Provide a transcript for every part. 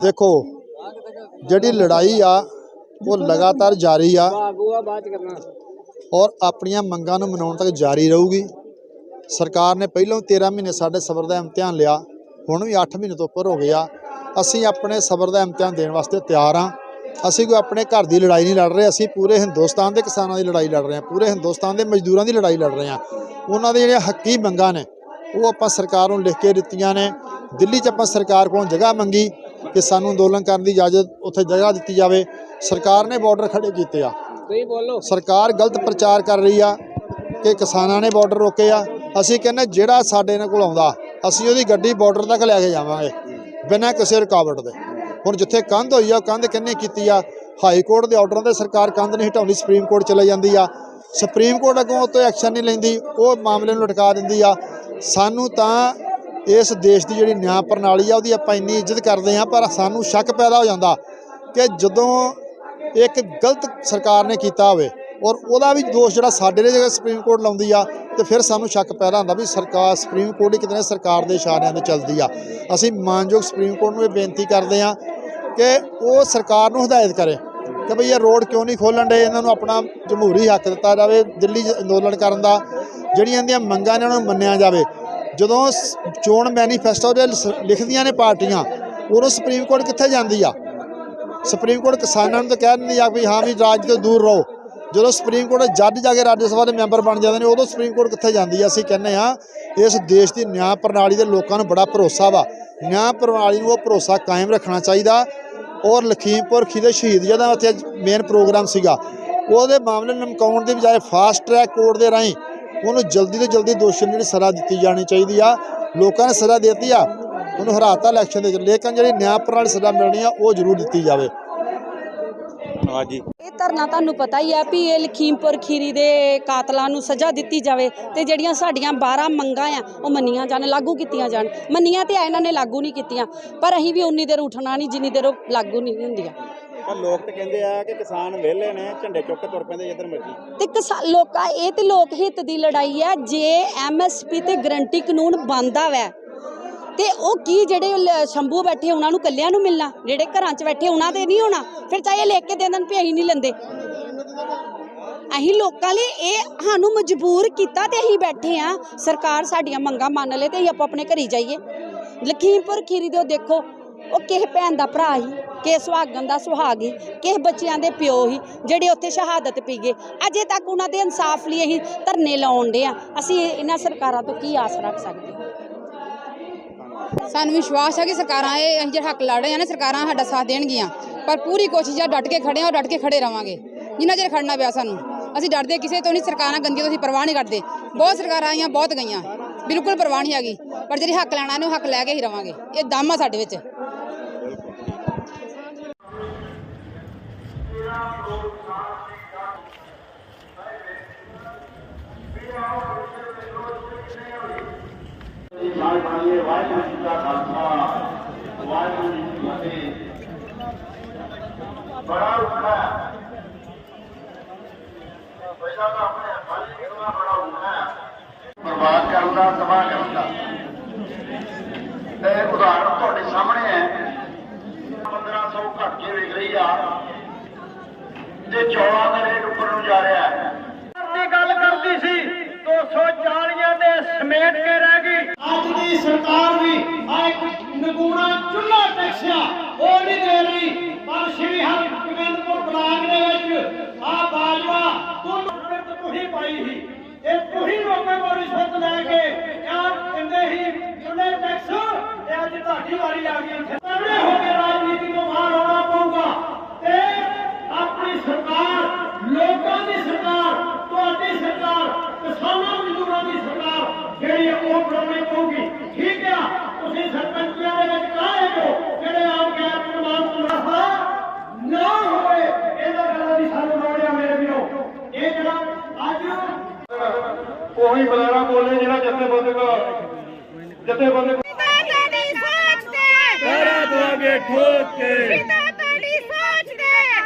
ਦੇਖੋ, ਜਿਹੜੀ ਲੜਾਈ ਆ, ਉਹ ਲਗਾਤਾਰ ਜਾਰੀ ਆ ਔਰ ਆਪਣੀਆਂ ਮੰਗਾਂ ਨੂੰ ਮਨਾਉਣ ਤੱਕ ਜਾਰੀ ਰਹੂਗੀ। ਸਰਕਾਰ ਨੇ ਪਹਿਲਾਂ 13 ਮਹੀਨੇ ਸਾਡੇ ਸਬਰ ਦਾ ਇਮਤਿਹਾਨ ਲਿਆ, ਹੁਣ ਵੀ 8 ਮਹੀਨੇ ਤੋਂ ਉੱਪਰ ਹੋ ਗਿਆ ਅਸੀਂ ਆਪਣੇ ਸਬਰ ਦਾ ਇਮਤਿਹਾਨ ਦੇਣ ਵਾਸਤੇ ਤਿਆਰ ਹਾਂ। ਅਸੀਂ ਕੋਈ ਆਪਣੇ ਘਰ ਦੀ ਲੜਾਈ ਨਹੀਂ ਲੜ ਰਹੇ, ਅਸੀਂ ਪੂਰੇ ਹਿੰਦੁਸਤਾਨ ਦੇ ਕਿਸਾਨਾਂ ਦੀ ਲੜਾਈ ਲੜ ਰਹੇ ਹਾਂ, ਪੂਰੇ ਹਿੰਦੁਸਤਾਨ ਦੇ ਮਜ਼ਦੂਰਾਂ ਦੀ ਲੜਾਈ ਲੜ ਰਹੇ ਹਾਂ। ਉਹਨਾਂ ਦੇ ਜਿਹੜੀਆਂ ਹੱਕੀ ਮੰਗਾਂ ਨੇ, ਉਹ ਆਪਾਂ ਸਰਕਾਰ ਨੂੰ ਲਿਖ ਕੇ ਦਿੱਤੀਆਂ ਨੇ। ਦਿੱਲੀ 'ਚ ਆਪਾਂ ਸਰਕਾਰ ਕੋਲੋਂ ਜਗ੍ਹਾ ਮੰਗੀ ਕਿ ਸਾਨੂੰ ਅੰਦੋਲਨ ਕਰਨ ਦੀ ਇਜਾਜ਼ਤ ਉੱਥੇ ਜਗ੍ਹਾ ਦਿੱਤੀ ਜਾਵੇ। ਸਰਕਾਰ ਨੇ ਬਾਰਡਰ ਖੜੇ ਕੀਤੇ ਆ। ਤੁਸੀਂ ਬੋਲੋ। ਸਰਕਾਰ ਗਲਤ ਪ੍ਰਚਾਰ ਕਰ ਰਹੀ ਆ ਕਿ ਕਿਸਾਨਾਂ ਨੇ ਬਾਰਡਰ ਰੋਕੇ ਆ। ਅਸੀਂ ਕਹਿੰਦੇ ਜਿਹੜਾ ਸਾਡੇ ਨਾਲ ਕੋਲ ਆਉਂਦਾ ਅਸੀਂ ਉਹਦੀ ਗੱਡੀ ਬਾਰਡਰ ਤੱਕ ਲੈ ਕੇ ਜਾਵਾਂਗੇ ਬਿਨਾਂ ਕਿਸੇ ਰੁਕਾਵਟ ਦੇ। ਹੁਣ ਜਿੱਥੇ ਕੰਧ ਹੋਈ ਆ ਉਹ ਕੰਧ ਕਿੰਨੇ ਕੀਤੀ ਆ? ਹਾਈ ਕੋਰਟ ਦੇ ਆਰਡਰਾਂ ਤੇ ਸਰਕਾਰ ਕੰਧ ਨਹੀਂ ਹਟਾਉਂਦੀ ਸੁਪਰੀਮ ਕੋਰਟ ਚਲੇ ਜਾਂਦੀ ਆ। ਸੁਪਰੀਮ ਕੋਰਟ ਅੱਗੋਂ ਉੱਤੇ ਐਕਸ਼ਨ ਨਹੀਂ ਲੈਂਦੀ ਉਹ ਮਾਮਲੇ ਨੂੰ ਲਟਕਾ ਦਿੰਦੀ ਆ। ਸਾਨੂੰ ਤਾਂ ਇਸ ਦੇਸ਼ ਦੀ ਜਿਹੜੀ ਨਿਆਂ ਪ੍ਰਣਾਲੀ ਆ, ਉਹਦੀ ਆਪਾਂ ਇੰਨੀ ਇੱਜ਼ਤ ਕਰਦੇ ਹਾਂ, ਪਰ ਸਾਨੂੰ ਸ਼ੱਕ ਪੈਦਾ ਹੋ ਜਾਂਦਾ ਕਿ ਜਦੋਂ ਇੱਕ ਗਲਤ ਸਰਕਾਰ ਨੇ ਕੀਤਾ ਹੋਵੇ ਔਰ ਉਹਦਾ ਵੀ ਦੋਸ਼ ਜਿਹੜਾ ਸਾਡੇ ਦੇ ਜਗ੍ਹਾ ਸੁਪਰੀਮ ਕੋਰਟ ਲਾਉਂਦੀ ਆ, ਤੇ ਫਿਰ ਸਾਨੂੰ ਸ਼ੱਕ ਪੈਦਾ ਹੁੰਦਾ ਵੀ ਸਰਕਾਰ ਸੁਪਰੀਮ ਕੋਰਟ ਹੀ ਕਿਤੇ ਨਾ ਸਰਕਾਰ ਦੇ ਇਸ਼ਾਰਿਆਂ ਤੇ ਚੱਲਦੀ ਆ। ਅਸੀਂ ਮਾਨਯੋਗ ਸੁਪਰੀਮ ਕੋਰਟ ਨੂੰ ਇਹ ਬੇਨਤੀ ਕਰਦੇ ਆ ਕਿ ਉਹ ਸਰਕਾਰ ਨੂੰ ਹਦਾਇਤ ਕਰੇ ਕਿ ਭਈ ਇਹ ਰੋਡ ਕਿਉਂ ਨਹੀਂ ਖੋਲਣ ਦੇ ਇਹਨਾਂ ਨੂੰ ਆਪਣਾ ਜਮਹੂਰੀ ਹੱਕ ਦਿੱਤਾ ਜਾਵੇ, ਦਿੱਲੀ ਅੰਦੋਲਨ ਕਰਨ ਦਾ। ਜਿਹੜੀਆਂ ਇਹਦੀਆਂ ਮੰਗਾਂ ਨੇ, ਉਹਨਾਂ ਨੂੰ ਮੰਨਿਆ ਜਾਵੇ। ਜਦੋਂ ਚੋਣ ਮੈਨੀਫੈਸਟੋ ਦੇ ਲਿਖਦੀਆਂ ਨੇ ਪਾਰਟੀਆਂ, ਉਦੋਂ ਸੁਪਰੀਮ ਕੋਰਟ ਕਿੱਥੇ ਜਾਂਦੀ ਆ? ਸੁਪਰੀਮ ਕੋਰਟ ਕਿਸਾਨਾਂ ਨੂੰ ਤਾਂ ਕਹਿ ਦਿੰਦੀ ਆ ਵੀ ਹਾਂ ਵੀ ਰਾਜ ਤੋਂ ਦੂਰ ਰਹੋ। ਜਦੋਂ ਸੁਪਰੀਮ ਕੋਰਟ ਜੱਜ ਜਾ ਕੇ ਰਾਜ ਸਭਾ ਦੇ ਮੈਂਬਰ ਬਣ ਜਾਂਦੇ ਨੇ, ਉਦੋਂ ਸੁਪਰੀਮ ਕੋਰਟ ਕਿੱਥੇ ਜਾਂਦੀ ਆ? ਅਸੀਂ ਕਹਿੰਦੇ ਆ ਇਸ ਦੇਸ਼ ਦੀ ਨਿਆਂ ਪ੍ਰਣਾਲੀ ਦੇ ਲੋਕਾਂ ਨੂੰ ਬੜਾ ਭਰੋਸਾ ਵਾ। ਨਿਆਂ ਪ੍ਰਣਾਲੀ ਨੂੰ ਉਹ ਭਰੋਸਾ ਕਾਇਮ ਰੱਖਣਾ ਚਾਹੀਦਾ। ਔਰ ਲਖੀਮਪੁਰ ਖੀਦੇ ਸ਼ਹੀਦ ਜਿਹਦਾ ਉੱਥੇ ਮੇਨ ਪ੍ਰੋਗਰਾਮ ਸੀਗਾ। ਉਹਦੇ ਮਾਮਲੇ ਨਮਕਾਉਣ ਦੀ ਬਜਾਏ ਫਾਸਟ ਟਰੈਕ ਕੋਰਟ ਦੇ ਰਾਹੀਂ ਉਹਨੂੰ ਜਲਦੀ ਤੋਂ ਜਲਦੀ ਦੋਸ਼ੀ ਨੂੰ ਜਿਹੜੀ ਸਜ਼ਾ ਦਿੱਤੀ ਜਾਣੀ ਚਾਹੀਦੀ ਆ ਲੋਕਾਂ ਨੇ ਸਜ਼ਾ ਦਿੱਤੀ ਆ ਉਹਨੂੰ ਹਰਾਤਾ ਇਲੈਕਸ਼ਨ ਦੇ ਵਿੱਚ। ਲੇਕਿਨ ਜਿਹੜੀ ਨਿਆਂ ਪ੍ਰਣਾਲੀ ਸਜ਼ਾ ਮਿਲਣੀ ਆ ਉਹ ਜ਼ਰੂਰ ਦਿੱਤੀ ਜਾਵੇ। ਹਾਂਜੀ। ਇਹ ਧਰਨਾ ਤੁਹਾਨੂੰ ਪਤਾ ਹੀ ਆ ਵੀ ਇਹ ਲਖੀਮਪੁਰ ਖੀਰੀ ਦੇ ਕਾਤਲਾਂ ਨੂੰ ਸਜ਼ਾ ਦਿੱਤੀ ਜਾਵੇ ਤੇ ਜਿਹੜੀਆਂ ਸਾਡੀਆਂ 12 ਮੰਗਾਂ ਆ ਉਹ ਮੰਨੀਆਂ ਜਾਣ ਲਾਗੂ ਕੀਤੀਆਂ ਜਾਣ। ਮੰਨੀਆਂ ਤੇ ਆ ਇਹਨਾਂ ਨੇ ਲਾਗੂ ਨਹੀਂ ਕੀਤੀਆਂ। ਪਰ ਅਸੀਂ ਵੀ ਉਨੀ ਦੇਰ ਉੱਠਣਾ ਨਹੀਂ ਜਿੰਨੀ ਦੇਰ ਉਹ ਲਾਗੂ ਨਹੀਂ ਹੁੰਦੀਆਂ। ਪਰ ਲੋਕ ਤੇ ਕਹਿੰਦੇ ਆ ਕਿ ਕਿਸਾਨ ਵਿਹਲੇ ਨੇ, ਝੰਡੇ ਚੁੱਕ ਕੇ ਤੁਰ ਪੈਂਦੇ ਜਿੱਧਰ ਮਰਜ਼ੀ। ਤੇ ਕਿਸਾ- ਲੋਕਾਂ, ਇਹ ਤੇ ਲੋਕ ਹਿੱਤ ਦੀ ਲੜਾਈ ਹੈ, ਜੇ ਐਮਐਸਪੀ ਤੇ ਗਰੰਟੀ ਕਾਨੂੰਨ ਬੰਦਾ ਵੈ, ਤੇ ਉਹ ਕੀ ਜਿਹੜੇ ਲ- ਸ਼ੰਭੂ ਬੈਠੇ ਉਹਨਾਂ ਨੂੰ ਕੱਲਿਆਂ ਨੂੰ ਮਿਲਣਾ, ਜਿਹੜੇ ਘਰਾਂ 'ਚ ਬੈਠੇ ਉਹਨਾਂ ਦੇ ਨਹੀਂ ਹੋਣਾ, ਫਿਰ ਚਾਹੇ ਲਿਖ ਕੇ ਦੇ ਦੇਣ ਵੀ ਅਸੀਂ ਨਹੀਂ ਲੈਂਦੇ। ਅਸੀਂ ਲੋਕਾਂ ਲਈ ਇਹ ਸਾਨੂੰ ਮਜਬੂਰ ਕੀਤਾ ਤੇ ਅਸੀਂ ਬੈਠੇ ਆ ਸਰਕਾਰ ਸਾਡੀਆਂ ਮੰਗਾਂ ਮੰਨ ਲਏ ਤੇ ਅਸੀਂ ਆਪੋ ਆਪਣੇ ਘਰੀ ਜਾਈਏ। ਲਖੀਮਪੁਰ ਖੀਰੀ ਦੇ ਉਹ ਦੇਖੋ ਉਹ ਕਿਸੇ ਭੈਣ ਦਾ ਭਰਾ ਹੀ, ਕਿਸੇ ਸੁਹਾਗਣ ਦਾ ਸੁਹਾਗ ਹੀ, ਕਿਸੇ ਬੱਚਿਆਂ ਦੇ ਪਿਓ ਹੀ, ਜਿਹੜੇ ਉੱਥੇ ਸ਼ਹਾਦਤ ਪੀ ਗਏ। ਅਜੇ ਤੱਕ ਉਹਨਾਂ ਦੇ ਇਨਸਾਫ ਲਈ ਅਸੀਂ ਧਰਨੇ ਲਾਉਣ ਦੇ ਆ। ਅਸੀਂ ਇਹਨਾਂ ਸਰਕਾਰਾਂ ਤੋਂ ਕੀ ਆਸ ਰੱਖ ਸਕਦੇ ਹਾਂ? ਸਾਨੂੰ ਵਿਸ਼ਵਾਸ ਹੈ ਕਿ ਸਰਕਾਰਾਂ ਇਹ ਅਸੀਂ ਜਿਹੜਾ ਹੱਕ ਲੜ ਰਹੇ ਆ ਨਾ, ਸਰਕਾਰਾਂ ਸਾਡਾ ਸਾਥ ਦੇਣਗੀਆਂ। ਪਰ ਪੂਰੀ ਕੋਸ਼ਿਸ਼ ਹੈ ਡਟ ਕੇ ਖੜੇ ਆ ਔਰ ਡਟ ਕੇ ਖੜੇ ਰਵਾਂਗੇ। ਜਿੰਨਾ ਚਿਰ ਖੜਨਾ ਪਿਆ ਸਾਨੂੰ। ਅਸੀਂ ਡਰਦੇ ਕਿਸੇ ਤੋਂ ਨਹੀਂ, ਸਰਕਾਰਾਂ ਗੰਦੀਆਂ ਤੋਂ ਅਸੀਂ ਪਰਵਾਹ ਨਹੀਂ ਕਰਦੇ। ਬਹੁਤ ਸਰਕਾਰਾਂ ਆਈਆਂ, ਬਹੁਤ ਗਈਆਂ। ਬਿਲਕੁਲ ਪਰਵਾਹ ਨਹੀਂ ਹੈਗੀ। ਪਰ ਜਿਹੜੀ ਹੱਕ ਲੈਣਾ ਨੇ, ਉਹ ਹੱਕ ਲੈ ਕੇ ਹੀ ਰਵਾਂਗੇ। ਇਹ ਦਮ ਆ ਸਾਡੇ ਵਿੱਚ। ਨਾਲ ਬਣੀਏ ਵਾਹਿਗੁਰੂ ਜੀ ਦਾ ਖਾਲਸਾ ਵਾਹਿਗੁਰੂ ਜੀ ਕੀ ਫਤਿਹ ਬੜਾ ਔਖਾ ਹੈ ਪਹਿਲਾਂ ਤਾਂ ਆਪਣੇ ਹੱਥਾਂ 'ਚ ਨਿਕਲਣਾ ਬੜਾ ਔਖਾ ਹੈ ਬਰਬਾਦ ਕਰਨ 16 ਦਾ ਰੇਟ ਉੱਪਰ ਨੂੰ ਜਾ ਰਿਹਾ ਹੈ। ਦੀ ਗੱਲ ਕਰਦੀ ਸੀ 240 ਦੇ ਸਮੇਟ ਕੇ ਰਹਿ ਗਈ। ਅੱਜ ਦੀ ਸਰਕਾਰ ਵੀ ਆ ਇੱਕ ਨਗੂਣਾ ਚੁੱਲਾ ਟੈਕਸਿਆ ਉਹ ਨਹੀਂ ਦੇ ਰਹੀ ਪਰ ਸ਼੍ਰੀ ਹਰਗੋਬਿੰਦਪੁਰ ਬਲਾਕ ਦੇ ਵਿੱਚ ਆ ਬਾਜਵਾ ਤੁਨ ਤੁਹੀ ਪਾਈ ਹੀ ਇਹ ਤੁਹੀ ਲੋਕਾਂ ਨੂੰ ਰਿਸ਼ਵਤ ਲੈ ਕੇ ਆ ਕਹਿੰਦੇ ਹੀ ਚੁੱਲੇ ਟੈਕਸ ਇਹ ਅੱਜ ਤੁਹਾਡੀ ਵਾਰੀ ਆ ਗਈ ਜਥੇਬੰਦਕ ਪੈਰਾ ਦੇਵਾਂਗੇ ਠੋਕ ਕੇ।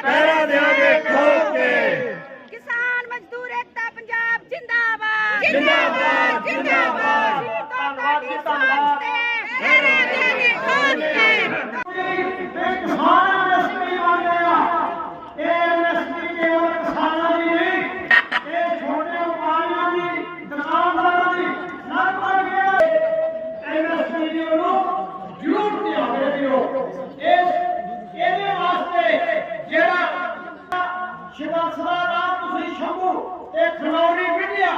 ਪੈਰਾ ਦੇਵਾਂਗੇ ਠੋਕ ਕੇ। ਕਿਸਾਨ ਮਜ਼ਦੂਰ ਏਕਤਾ ਪੰਜਾਬ ਜਿੰਦਾਬਾਦ। ਜ਼ਿੰਦਾਬਾਦ, ਜ਼ਿੰਦਾਬਾਦ। ਧੰਨਵਾਦ ਜੀ ਧੰਨਵਾਦ ਸ਼ਿਵਾ ਸਦਾ ਰਾਮ ਤੁਸੀਂ ਸ਼ੰਭੂ ਤੇ ਖਨੌਰੀ ਵਿਦਿਆ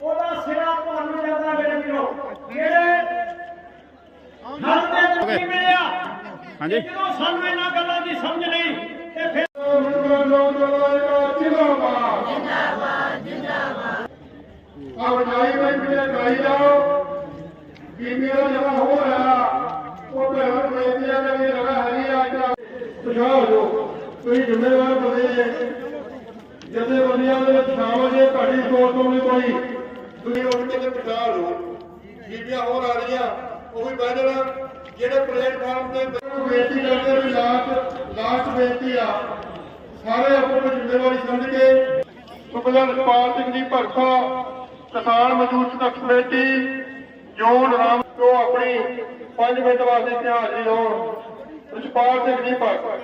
ਉਹਦਾ ਸਿਰਾ ਤੁਹਾਨੂੰ ਜਾਂਦਾ ਮੇਰੇ ਵੀਰੋ। ਜਿਹੜੇ ਹਰ ਦੇ ਤੁਸੀਂ ਮਿਲਿਆ ਹਾਂਜੀ। ਜਦੋਂ ਸਾਨੂੰ ਇਹਨਾਂ ਗੱਲਾਂ ਦੀ ਸਮਝ ਨਹੀਂ ਤੇ ਫਿਰ ਆ ਬਣਾਈ ਮੈਂ ਵੀ ਗਾਈ ਜਾਓ ਵੀ ਜਮਾ ਹੋ ਰਿਹਾ ਉਹ ਭੈਣ ਮੇਰੀਆਂ ਨੇ ਵੀ ਲਗਾ ਹਰੀ ਆ ਜਾ ਪੁਛਾਓ ਜੋ ਤੁਸੀਂ ਜ਼ਿੰਮੇਵਾਰ ਬੰਦੇ ਜੇ ਜਦੇ ਬੰਦਿਆਂ ਦੇ ਵਿੱਚ ਸ਼ਾਮਲ ਜੇ ਤੁਹਾਡੀ ਸੋਚ ਤੋਂ ਨਹੀਂ ਕੋਈ। ਤੁਸੀਂ ਉੱਠ ਕੇ ਪਛਾਣ ਲਓ। ਬੀਬੀਆਂ ਹੋਰ ਆ ਰਹੀਆਂ ਉਹ ਵੀ ਬਹਿ ਜਾਣ। ਜਿਹੜੇ ਪਲੇਟਫਾਰਮ ਤੇ ਬੇਨਤੀ ਕਰਦੇ ਵੀ ਲਾਸਟ ਲਾਸਟ ਬੇਨਤੀ ਆ। ਸਾਰੇ ਆਪਣੀ ਜ਼ਿੰਮੇਵਾਰੀ ਸਮਝ ਕੇ ਸੁਖਜਨ ਰਸਪਾਲ ਸਿੰਘ ਜੀ ਭਰਖਾ ਕਿਸਾਨ ਮਜ਼ਦੂਰ ਸੰਘਰਸ਼ ਕਮੇਟੀ ਜੋਨ ਰਾਮ ਤੋਂ ਆਪਣੀ 5 ਮਿੰਟ ਵਾਸਤੇ ਹਾਜ਼ਰੀ ਹੋਣ। ਰਸਪਾਲ ਸਿੰਘ ਜੀ ਭਰਖਾ